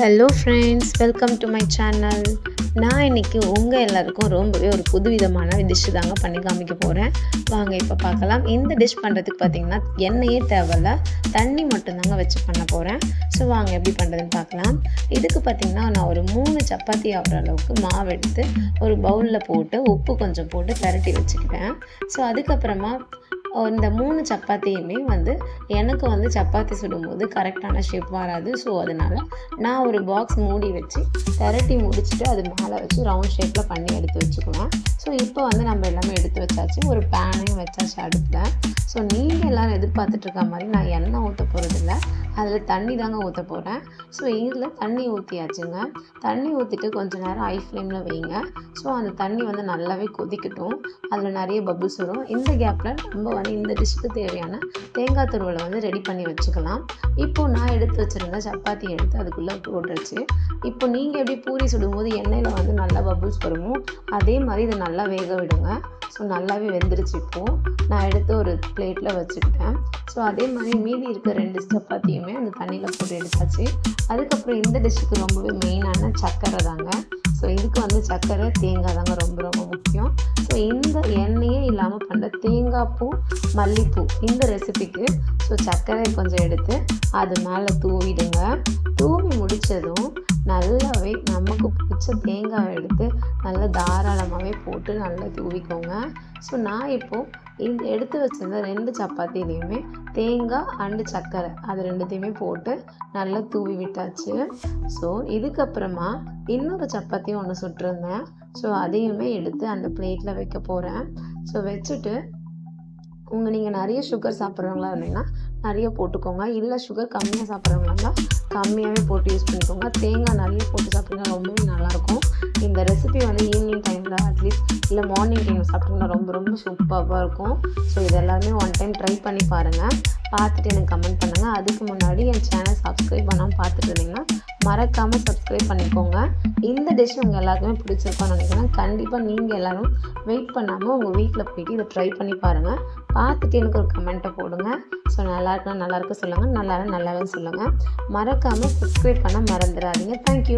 Hello friends welcome to my channel நான் இன்றைக்கி உங்கள் எல்லாருக்கும் ரொம்பவே ஒரு புதுவிதமான டிஷ்ஷு தாங்க பண்ணி காமிக்க போகிறேன் வாங்க இப்போ பார்க்கலாம். இந்த டிஷ் பண்ணுறதுக்கு பார்த்தீங்கன்னா எண்ணெயே தேவையில்ல. தண்ணி மட்டும்தாங்க வச்சு பண்ண போகிறேன் ஸோ வாங்க எப்படி பண்ணுறதுன்னு பார்க்கலாம். இதுக்கு பார்த்தீங்கன்னா நான் ஒரு மூணு சப்பாத்தி ஆகிற அளவுக்கு மாவு எடுத்து ஒரு பவுலில் போட்டு உப்பு கொஞ்சம் போட்டு திரட்டி வச்சுக்கிட்டேன் ஸோ அதுக்கப்புறமா இந்த மூணு சப்பாத்தியுமே வந்து எனக்கு வந்து சப்பாத்தி சுடும்போது கரெக்டான ஷேப் வராது. ஸோ அதனால் நான் ஒரு பாக்ஸ் மூடி வச்சு திரட்டி முடிச்சுட்டு அது மேலே வச்சு ரவுண்ட் ஷேப்பில் பண்ணி எடுத்து வச்சுக்குவேன். ஸோ இப்போ வந்து நம்ம எல்லாமே எடுத்து வச்சாச்சு. ஒரு பேனையும் வச்சாச்சு அடுப்பில். ஸோ நீங்கள் எல்லோரும் எதிர்பார்த்துட்ருக்க மாதிரி நான் எண்ணெய் ஊற்ற போகிறதில்ல அதில் தண்ணி தாங்க ஊற்ற போகிறேன் ஸோ இதில் தண்ணி ஊற்றியாச்சுங்க தண்ணி ஊற்றிட்டு கொஞ்சம் நேரம் ஐ ஃப்ளேமில் வைங்க. ஸோ அந்த தண்ணி வந்து நல்லாவே கொதிக்கட்டும். அதில் நிறைய பபுள்ஸ் வரும். இந்த கேப்பில் நம்ம வந்து இந்த டிஷ்ஷுக்கு தேவையான தேங்காய் துருவலை வந்து ரெடி பண்ணி வச்சுக்கலாம். இப்போது நான் எடுத்து வச்சுருந்த சப்பாத்தி எடுத்து அதுக்குள்ளே போட்டுருச்சு. இப்போ நீங்கள் எப்படி பூரி சுடும்போது எண்ணெயில் வந்து நல்லா பபுள்ஸ் வருமோ அதே மாதிரி இதை நல்லா வேக விடுங்க. ஸோ நல்லாவே வெந்துருச்சு இப்போது நான் எடுத்து ஒரு பிளேட்டில் வச்சுக்கிட்டேன். ஸோ அதே மாதிரி மீதி இருக்க ரெண்டு சப்பாத்தியுமே அந்த தண்ணியில் போட்டு எடுத்தாச்சு. அதுக்கப்புறம் இந்த டிஷ்ஷுக்கு ரொம்பவே மெயினான சர்க்கரை தாங்க. ஸோ இதுக்கு வந்து சர்க்கரை தேங்காய் தாங்க ரொம்ப ரொம்ப முக்கியம். ஸோ இந்த எண்ணெயே இல்லாமல் பண்ணுற தேங்காய் பூ மல்லிப்பூ இந்த ரெசிபிக்கு ஸோ சர்க்கரை கொஞ்சம் எடுத்து அது மேலே தூவிடுங்க. தூவி முடித்ததும் நல்லாவே பிடிச்ச தேங்காவை எடுத்து நல்லா தாராளமாகவே போட்டு நல்லா தூவிக்கோங்க. ஸோ நான் இப்போது இந்த எடுத்து வச்சிருந்த ரெண்டு சப்பாத்திலையுமே தேங்காய் அண்டு சர்க்கரை அது ரெண்டுத்தையுமே போட்டு நல்லா தூவி விட்டாச்சு. ஸோ இதுக்கப்புறமா இன்னொரு சப்பாத்தியும் ஒன்று சுட்டிருந்தேன். ஸோ அதையுமே எடுத்து அந்த பிளேட்டில் வைக்க போகிறேன் ஸோ வச்சுட்டு உங்கள் நீங்கள் நிறைய சுகர் சாப்பிட்றவங்களா இருந்தீங்கன்னா நிறைய போட்டுக்கோங்க. இல்லை சுகர் கம்மியாக சாப்பிட்றவங்களா கம்மியாகவே போட்டு யூஸ் பண்ணிக்கோங்க. தேங்காய் நிறைய போட்டு சாப்பிட்டீங்கன்னா ரொம்பவே நல்லாயிருக்கும் இந்த ரெசிபி வந்து இல்லை மார்னிங் டைம் சாப்பிட்டிங்கன்னா ரொம்ப ரொம்ப சூப்பராக இருக்கும். ஸோ இது எல்லாருமே ஒன் டைம் ட்ரை பண்ணி பாருங்கள் பார்த்துட்டு எனக்கு கமெண்ட் பண்ணுங்கள் அதுக்கு முன்னாடி என் சேனல் சப்ஸ்கிரைப் பண்ணாமல் பார்த்துட்டு இருந்தீங்கன்னா மறக்காமல் சப்ஸ்கிரைப் பண்ணிக்கோங்க. இந்த டிஷ் உங்கள் எல்லாருக்குமே பிடிச்சிருக்கோன்னு நினைக்கிறேன். கண்டிப்பாக நீங்கள் எல்லோரும் வெயிட் பண்ணாமல் உங்கள் வீட்டில் போயிட்டு இதை ட்ரை பண்ணி பாருங்கள் பார்த்துட்டு எனக்கு ஒரு கமெண்ட்டை போடுங்க. ஸோ நல்லா இருக்குன்னா நல்லாயிருக்கு சொல்லுங்கள் நல்லா நல்லாவே சொல்லுங்கள் மறக்காமல் சப்ஸ்கிரைப் பண்ண மறந்துடாதீங்க. தேங்க்யூ